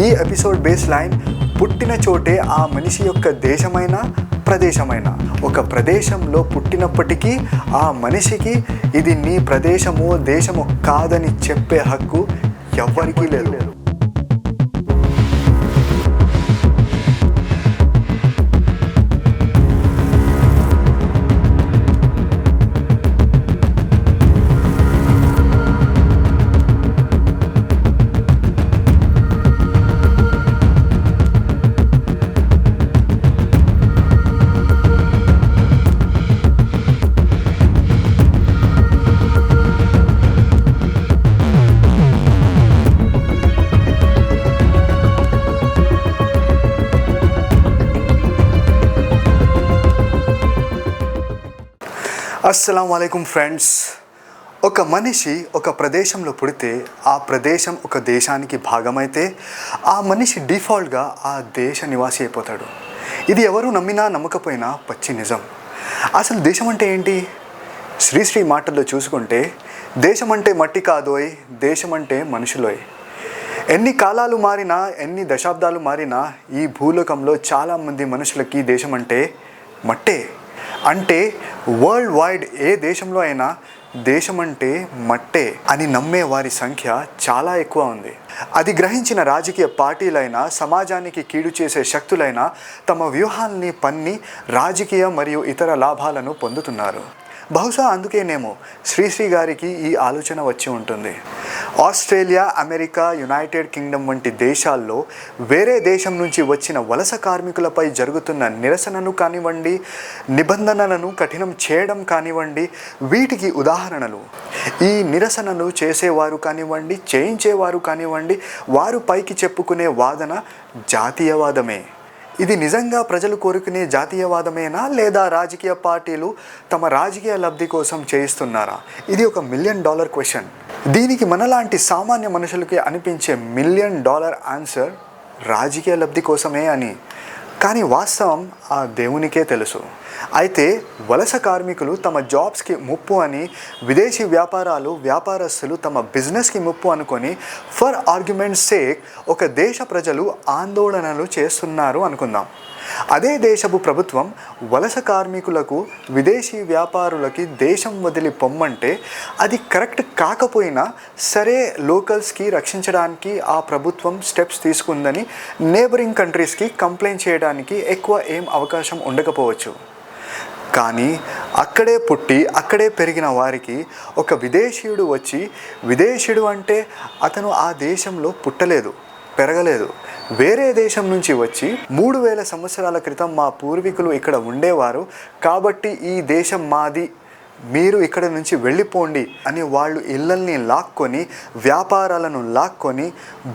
ఈ episode base line పుట్టిన చోటే ఆ మనిషి యొక్క దేశమైన ప్రదేశమైన. ఒక ప్రదేశంలో పుట్టినప్పటికీ ఆ మనిషికి ఇది నీ ప్రదేశమో దేశమో కాదని చెప్పే హక్కు ఎవ్వరికీ లేదు. అస్సలం వాలేకుమ్ ఫ్రెండ్స్. ఒక మనిషి ఒక ప్రదేశంలో పుడితే ఆ ప్రదేశం ఒక దేశానికి భాగమైతే ఆ మనిషి డిఫాల్ట్గా ఆ దేశ నివాసి అయిపోతాడు. ఇది ఎవరు నమ్మినా నమ్మకపోయినా పచ్చి నిజం. అసలు దేశం అంటే ఏంటి? శ్రీశ్రీ మాటల్లో చూసుకుంటే దేశం అంటే మట్టి కాదోయ్ దేశం అంటే మనుషులోయ్. ఎన్ని కాలాలు మారినా ఎన్ని దశాబ్దాలు మారినా ఈ భూలోకంలో చాలామంది మనుషులకి దేశం అంటే మట్టే. అంటే వరల్డ్ వైడ్ ఏ దేశంలో అయినా దేశం అంటే మట్టే అని నమ్మే వారి సంఖ్య చాలా ఎక్కువ ఉంది. అది గ్రహించిన రాజకీయ పార్టీలైనా సమాజానికి కీడు చేసే శక్తులైనా తమ వ్యూహాల్ని పన్ని రాజకీయ మరియు ఇతర లాభాలను పొందుతున్నారు. బహుశా అందుకేనేమో శ్రీశ్రీ గారికి ఈ ఆలోచన వచ్చి ఉంటుంది. ఆస్ట్రేలియా అమెరికా యునైటెడ్ కింగ్డమ్ వంటి దేశాల్లో వేరే దేశం నుంచి వచ్చిన వలస కార్మికులపై జరుగుతున్న నిరసనను కానివ్వండి నిబంధనలను కఠినం చేయడం కానివ్వండి వీటికి ఉదాహరణలు. ఈ నిరసనలు చేసేవారు కానివ్వండి చేయించేవారు కానివ్వండి వారు పైకి చెప్పుకునే వాదన జాతీయవాదమే. ఇది నిజంగా ప్రజలు కోరుకునే జాతీయవాదమేనా లేదా రాజకీయ పార్టీలు తమ రాజకీయ లబ్ధి కోసం చేయిస్తున్నారా? ఇది ఒక మిలియన్ డాలర్ క్వశ్చన్ దీనికి మనలాంటి సామాన్య మనుషులకి అనిపించే మిలియన్ డాలర్ ఆన్సర్ రాజకీయ లబ్ధి కోసమే అని. కానీ వాస్తవం ఆ దేవునికే తెలుసు. అయితే వలస కార్మికులు తమ జాబ్స్కి ముప్పు అని విదేశీ వ్యాపారాలు వ్యాపారస్తులు తమ బిజినెస్కి ముప్పు అనుకొని ఫర్ ఆర్గ్యుమెంట్ సేక్ ఒక దేశ ప్రజలు ఆందోళనలు చేస్తున్నారు అనుకుందాం. అదే దేశపు ప్రభుత్వం వలస కార్మికులకు విదేశీ వ్యాపారులకి దేశం వదిలి పొమ్మంటే అది కరెక్ట్ కాకపోయినా సరే లోకల్స్కి రక్షించడానికి ఆ ప్రభుత్వం స్టెప్స్ తీసుకుందని నేబరింగ్ కంట్రీస్కి కంప్లైంట్ చేయడానికి ఎక్కువ ఏం అవకాశం ఉండకపోవచ్చు. కానీ అక్కడే పుట్టి అక్కడే పెరిగిన వారికి ఒక విదేశీయుడు వచ్చి విదేశీయుడు అంటే అతను ఆ దేశంలో పుట్టలేదు పెరగలేదు. వేరే దేశం నుంచి వచ్చి మూడు వేల సంవత్సరాల క్రితం మా పూర్వీకులు ఇక్కడ ఉండేవారు. కాబట్టి ఈ దేశం మాది. మీరు ఇక్కడ నుంచి వెళ్ళిపోండి అని వాళ్ళు ఇళ్ళల్ని లాక్కొని వ్యాపారాలను లాక్కొని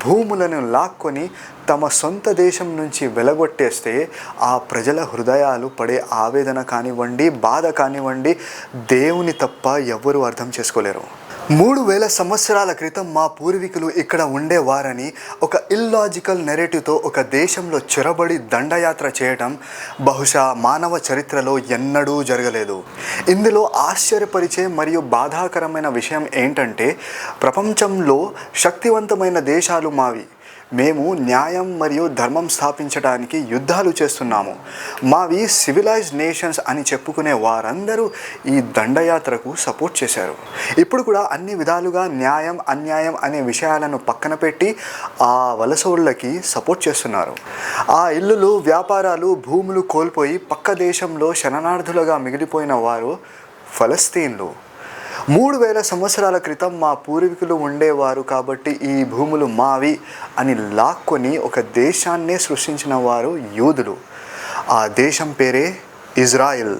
భూములను లాక్కొని తమ సొంత దేశం నుంచి వెలగొట్టేస్తే ఆ ప్రజల హృదయాలు పడే ఆవేదన కానివ్వండి బాధ కానివ్వండి దేవుని తప్ప ఎవ్వరూ అర్థం చేసుకోలేరు. మూడు వేల సంవత్సరాల క్రితం మా పూర్వీకులు ఇక్కడ ఉండేవారని ఒక ఇల్లాజికల్ నెరేటివ్తో ఒక దేశంలో చొరబడి దండయాత్ర చేయటం బహుశా మానవ చరిత్రలో ఎన్నడూ జరగలేదు. ఇందులో ఆశ్చర్యపరిచే మరియు బాధాకరమైన విషయం ఏంటంటే ప్రపంచంలో శక్తివంతమైన దేశాలు మావి. మేము న్యాయం మరియు ధర్మం స్థాపించడానికి యుద్ధాలు చేస్తున్నాము. మావి సివిలైజ్డ్ నేషన్స్ అని చెప్పుకునే వారందరూ ఈ దండయాత్రకు సపోర్ట్ చేశారు. ఇప్పుడు కూడా అన్ని విధాలుగా న్యాయం అన్యాయం అనే విషయాలను పక్కన పెట్టి ఆ వలసోళ్ళకి సపోర్ట్ చేస్తున్నారు. ఆ ఇల్లులు వ్యాపారాలు భూములు కోల్పోయి పక్క దేశంలో శరణార్థులుగా మిగిలిపోయిన వారు ఫలస్తీన్లు. మూడు వేల సంవత్సరాల క్రితం మా పూర్వీకులు ఉండేవారు కాబట్టి ఈ భూములు మావి అని లాక్కొని ఒక దేశాన్నే సృష్టించిన వారు యూదులు. ఆ దేశం పేరే ఇజ్రాయిల్.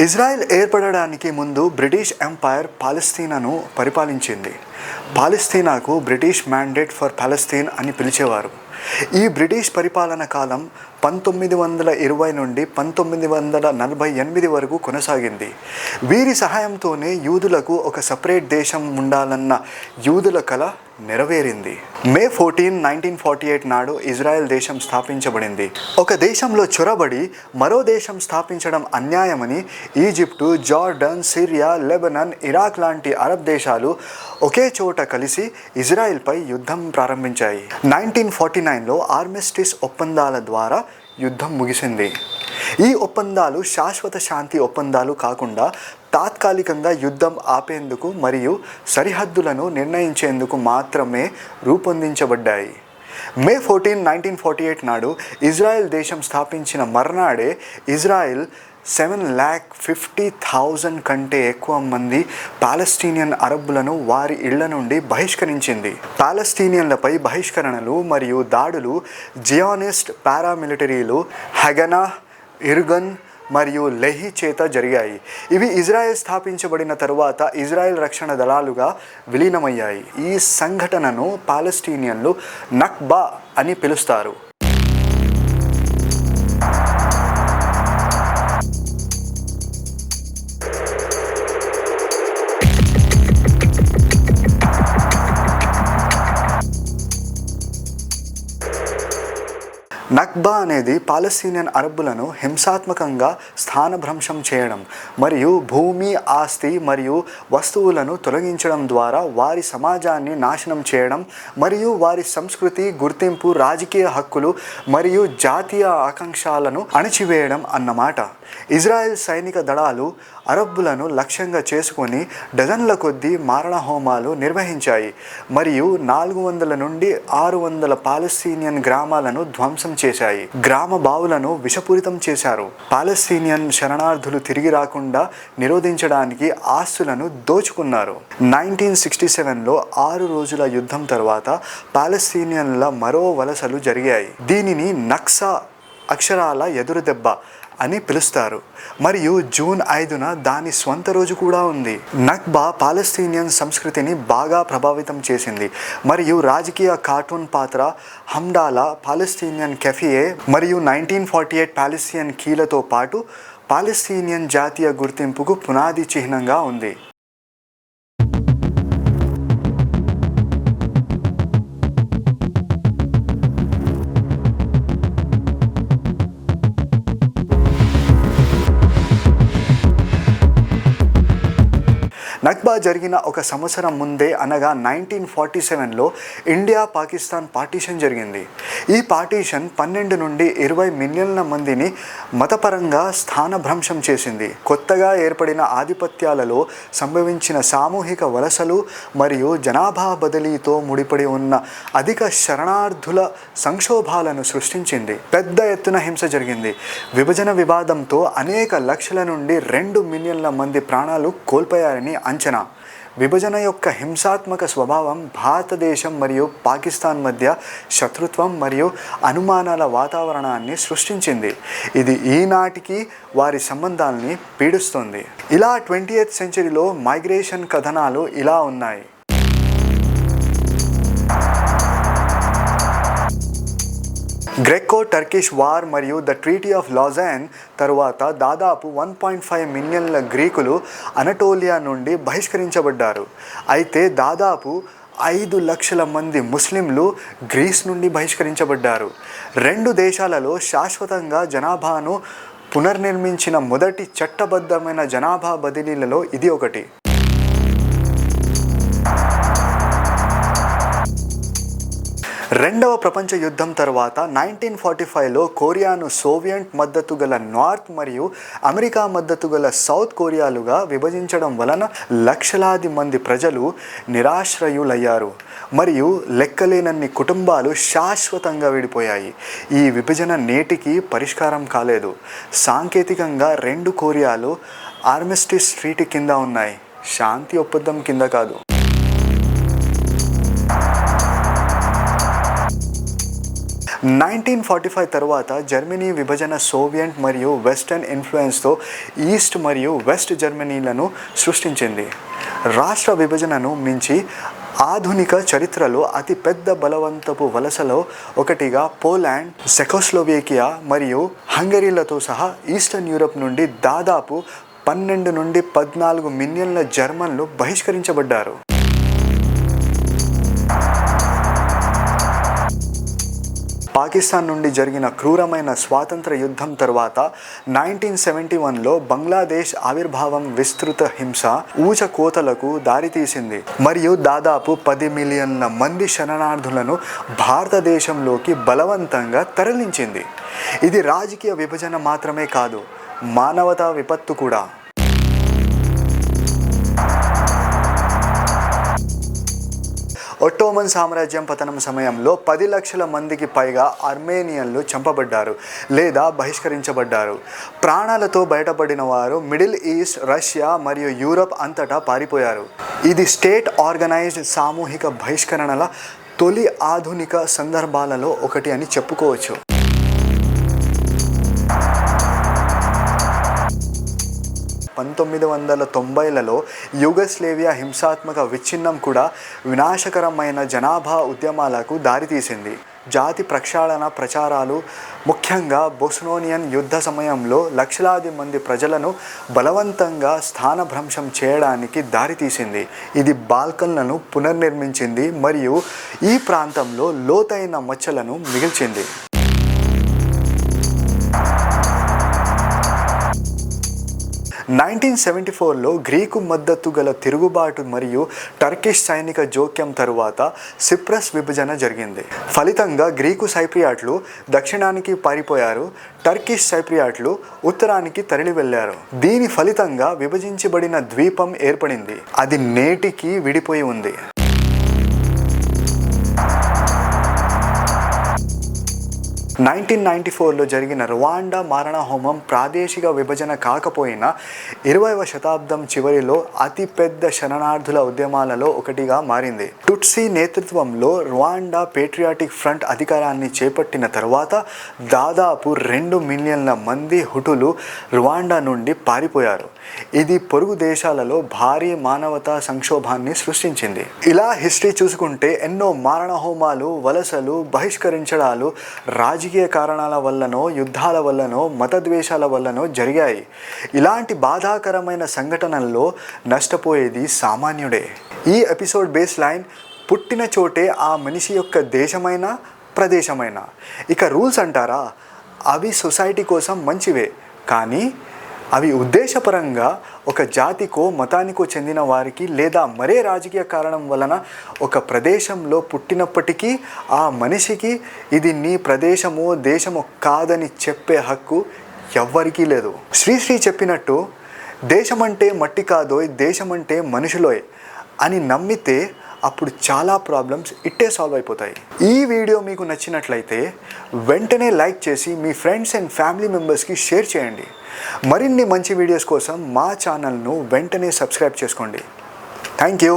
ఇజ్రాయెల్ ఏర్పడడానికి ముందు బ్రిటిష్ ఎంపైర్ పాలస్తీనాను పరిపాలించింది. పాలస్తీనాకు బ్రిటిష్ మ్యాండేట్ ఫర్ పాలస్తీన్ అని పిలిచేవారు. ఈ బ్రిటిష్ పరిపాలన కాలం పంతొమ్మిది వందల ఇరవై నుండి పంతొమ్మిది వందల నలభై ఎనిమిది వరకు కొనసాగింది. వీరి సహాయంతోనే యూదులకు ఒక సపరేట్ దేశం ఉండాలన్న యూదుల కళ నెరవేరింది. May fourteen nineteen forty eight నాడు ఇజ్రాయెల్ దేశం స్థాపించబడింది. ఒక దేశంలో చొరబడి మరో దేశం స్థాపించడం అన్యాయమని Egypt Jordan Syria Lebanon Iraq లాంటి అరబ్ దేశాలు ఒకే చోట కలిసి ఇజ్రాయెల్పై యుద్ధం ప్రారంభించాయి. నైన్టీన్ ఫార్టీ నైన్లో ఆర్మిస్టిస్ ఒప్పందాల ద్వారా యుద్ధం ముగిసింది. ఈ ఒప్పందాలు శాశ్వత శాంతి ఒప్పందాలు కాకుండా తాత్కాలికంగా యుద్ధం ఆపేందుకు మరియు సరిహద్దులను నిర్ణయించేందుకు మాత్రమే రూపొందించబడ్డాయి. May fourteen nineteen forty eight నాడు ఇజ్రాయెల్ దేశం స్థాపించిన మర్నాడే Israel seven lakh fifty thousand కంటే ఎక్కువ మంది పాలస్తీనియన్ అరబ్బులను వారి ఇళ్ళ నుండి బహిష్కరించింది. పాలస్తీనియన్లపై బహిష్కరణలు మరియు దాడులు జియానిస్ట్ పారామిలిటరీలు హగనా ఇర్గన్ మరియు లెహి చేత జరిగాయి. ఇవి ఇజ్రాయెల్ స్థాపించబడిన తరువాత ఇజ్రాయెల్ రక్షణ దళాలుగా విలీనమయ్యాయి. ఈ సంఘటనను పాలస్తీనియన్లు నక్బా అని పిలుస్తారు. నక్బా అనేది పాలస్తీనియన్ అరబ్బులను హింసాత్మకంగా స్థానభ్రంశం చేయడం మరియు భూమి ఆస్తి మరియు వస్తువులను తొలగించడం ద్వారా వారి సమాజాన్ని నాశనం చేయడం మరియు వారి సంస్కృతి గుర్తింపు రాజకీయ హక్కులు మరియు జాతీయ ఆకాంక్షలను అణచివేయడం అన్నమాట. ఇజ్రాయెల్ సైనిక దళాలు అరబ్బులను లక్ష్యంగా చేసుకొని డజన్ల కొద్దీ మారణ హోమాలు నిర్వహించాయి మరియు నాలుగు వందల నుండి ఆరు వందల పాలస్తీనియన్ గ్రామాలను ధ్వంసం చేశాయి. గ్రామ బావులను విషపూరితం చేశారు. పాలస్తీనియన్ శరణార్థులు తిరిగి రాకుండా నిరోధించడానికి ఆస్తులను దోచుకున్నారు. నైన్టీన్ సిక్స్టీ సెవెన్లో ఆరు రోజుల యుద్ధం తర్వాత పాలస్తీనియన్ల మరో వలసలు జరిగాయి. దీనిని నక్సా అక్షరాల ఎదురుదెబ్బ అని పిలుస్తారు. మరియు జూన్ ఐదున దాని స్వంత రోజు కూడా ఉంది. నక్బా పాలస్తీనియన్ సంస్కృతిని బాగా ప్రభావితం చేసింది. మరియు రాజకీయ కార్టూన్ పాత్ర హమ్డాలా పాలస్తీనియన్ కెఫియే మరియు నైన్టీన్ ఫార్టీ ఎయిట్ పాలస్తీనియన్ కీలతో పాటు పాలస్తీనియన్ జాతీయ గుర్తింపుకు పునాది చిహ్నంగా ఉంది. నక్బా జరిగిన ఒక సంవత్సరం ముందే అనగా నైన్టీన్ ఫార్టీ సెవెన్లో ఇండియా పాకిస్తాన్ పార్టీషన్ జరిగింది. ఈ పార్టీషన్ పన్నెండు నుండి ఇరవై మిలియన్ల మందిని మతపరంగా స్థానభ్రంశం చేసింది. కొత్తగా ఏర్పడిన ఆధిపత్యాలలో సంభవించిన సామూహిక వలసలు మరియు జనాభా బదిలీతో ముడిపడి ఉన్న అధిక శరణార్థుల సంక్షోభాలను సృష్టించింది. పెద్ద ఎత్తున హింస జరిగింది. విభజన వివాదంతో అనేక లక్షల నుండి రెండు మిలియన్ల మంది ప్రాణాలు కోల్పోయారని అంచనా విభజన యొక్క హింసాత్మక స్వభావం భారతదేశం మరియు పాకిస్తాన్ మధ్య శత్రుత్వం మరియు అనుమానాల వాతావరణాన్ని సృష్టించింది. ఇది ఈనాటికి వారి సంబంధాలని పీడిస్తుంది. ఇలా ట్వంటీ ఎయిత్ సెంచరీలో మైగ్రేషన్ కథనాలు ఇలా ఉన్నాయి. గ్రెక్కో టర్కిష్ వార్ మరియు ద ట్రీటీ ఆఫ్ లాజాన్ తరువాత దాదాపు వన్ పాయింట్ ఫైవ్ మిలియన్ల గ్రీకులు అనటోలియా నుండి బహిష్కరించబడ్డారు. అయితే దాదాపు ఐదు లక్షల మంది ముస్లింలు గ్రీస్ నుండి బహిష్కరించబడ్డారు. రెండు దేశాలలో శాశ్వతంగా జనాభాను పునర్నిర్మించిన మొదటి చట్టబద్ధమైన జనాభా బదిలీలలో ఇది ఒకటి. రెండవ ప్రపంచ యుద్ధం తర్వాత నైన్టీన్ ఫార్టీ ఫైవ్లో కొరియాను సోవియట్ మద్దతు గల నార్త్ మరియు అమెరికా మద్దతు గల సౌత్ కొరియాలుగా విభజించడం వలన లక్షలాది మంది ప్రజలు నిరాశ్రయులయ్యారు. మరియు లెక్కలేనన్ని కుటుంబాలు శాశ్వతంగా విడిపోయాయి. ఈ విభజన నేటికి పరిష్కారం కాలేదు. సాంకేతికంగా రెండు కొరియాలు ఆర్మిస్టిస్ ట్రీటీ కింద ఉన్నాయి. శాంతి ఒప్పందం కింద కాదు. నైన్టీన్ ఫార్టీ ఫైవ్ తర్వాత జర్మనీ విభజన సోవియట్ మరియు వెస్టర్న్ ఇన్ఫ్లుయెన్స్తో ఈస్ట్ మరియు వెస్ట్ జర్మనీలను సృష్టించింది. రాష్ట్ర విభజనను మించి ఆధునిక చరిత్రలో అతి పెద్ద బలవంతపు వలసలో ఒకటిగా పోలాండ్ సెకోస్లోవేకియా మరియు హంగరీలతో సహా ఈస్టర్న్ యూరప్ నుండి దాదాపు పన్నెండు నుండి పద్నాలుగు మిలియన్ల జర్మన్లు బహిష్కరించబడ్డారు. పాకిస్తాన్ నుండి జరిగిన క్రూరమైన స్వాతంత్ర యుద్ధం తర్వాత నైన్టీన్ సెవెంటీ వన్లో బంగ్లాదేశ్ ఆవిర్భావం విస్తృత హింస ఊచ కోతలకు దారితీసింది. మరియు దాదాపు పది మిలియన్ల మంది శరణార్థులను భారతదేశంలోకి బలవంతంగా తరలించింది. ఇది రాజకీయ విభజన మాత్రమే కాదు మానవతా విపత్తు కూడా. ఒట్టోమన్ సామ్రాజ్యం పతనం సమయంలో పది లక్షల మందికి పైగా అర్మేనియన్లు చంపబడ్డారు లేదా బహిష్కరించబడ్డారు. ప్రాణాలతో బయటపడిన వారు మిడిల్ ఈస్ట్ రష్యా మరియు యూరప్ అంతటా పారిపోయారు. ఇది స్టేట్ ఆర్గనైజ్డ్ సామూహిక బహిష్కరణల తొలి ఆధునిక సందర్భాలలో ఒకటి అని చెప్పుకోవచ్చు. పంతొమ్మిది వందల తొంభైలలో యుగస్లేవియా హింసాత్మక విచ్ఛిన్నం కూడా వినాశకరమైన జనాభా ఉద్యమాలకు దారితీసింది. జాతి ప్రక్షాళన ప్రచారాలు ముఖ్యంగా బొస్నోనియన్ యుద్ధ సమయంలో లక్షలాది మంది ప్రజలను బలవంతంగా స్థానభ్రంశం చేయడానికి దారితీసింది. ఇది బాల్కన్లను పునర్నిర్మించింది మరియు ఈ ప్రాంతంలో లోతైన మచ్చలను మిగిల్చింది. నైన్టీన్ సెవెంటీ ఫోర్లో గ్రీకు మద్దతు గల తిరుగుబాటు మరియు టర్కిష్ సైనిక జోక్యం తరువాత సిప్రస్ విభజన జరిగింది. ఫలితంగా గ్రీకు సైప్రియాట్లు దక్షిణానికి పారిపోయారు టర్కిష్ సైప్రియాట్లు ఉత్తరానికి తరలి వెళ్ళారు దీని ఫలితంగా విభజించబడిన ద్వీపం ఏర్పడింది. అది నేటికి విడిపోయి ఉంది. నైన్టీన్ నైంటీ ఫోర్లో జరిగిన రువాండా మారణహోమం ప్రాదేశిక విభజన కాకపోయినా ఇరవైవ శతాబ్దం చివరిలో అతిపెద్ద శరణార్థుల ఉద్యమాలలో ఒకటిగా మారింది. టుట్సీ నేతృత్వంలో రువాండా పేట్రియాటిక్ ఫ్రంట్ అధికారాన్ని చేపట్టిన తర్వాత దాదాపు రెండు మిలియన్ల మంది హుటులు రువాండా నుండి పారిపోయారు. ఇది పొరుగు దేశాలలో భారీ మానవతా సంక్షోభాన్ని సృష్టించింది. ఇలా హిస్టరీ చూసుకుంటే ఎన్నో మారణహోమాలు వలసలు బహిష్కరించడాలు రాజకీయ కారణాల వల్లనో యుద్ధాల వల్లనో మతద్వేషాల వల్లనో జరిగాయి. ఇలాంటి బాధాకరమైన సంఘటనల్లో నష్టపోయేది సామాన్యుడే. ఈ ఎపిసోడ్ బేస్ లైన్ పుట్టిన చోటే ఆ మనిషి యొక్క దేశమైన ప్రదేశమైన? ఇక రూల్స్ అంటారా? అవి సొసైటీ కోసం మంచివే. కానీ అవి ఉద్దేశపరంగా ఒక జాతికో మతానికో చెందిన వారికి లేదా మరే రాజకీయ కారణం వలన ఒక ప్రదేశంలో పుట్టినప్పటికీ ఆ మనిషికి ఇది నీ ప్రదేశమో దేశమో కాదని చెప్పే హక్కు ఎవ్వరికీ లేదు. శ్రీశ్రీ చెప్పినట్టు దేశమంటే మట్టి కాదోయ్ దేశమంటే మనుషులోయ్ అని నమ్మితే అప్పుడు చాలా ప్రాబ్లమ్స్ ఇట్టే సాల్వ్ అయిపోతాయి. ఈ వీడియో మీకు నచ్చినట్లయితే వెంటనే లైక్ చేసి మీ ఫ్రెండ్స్ అండ్ ఫ్యామిలీ మెంబర్స్కి షేర్ చేయండి. మరిన్ని మంచి వీడియోస్ కోసం మా ఛానల్ను వెంటనే సబ్స్క్రైబ్ చేసుకోండి. Thank you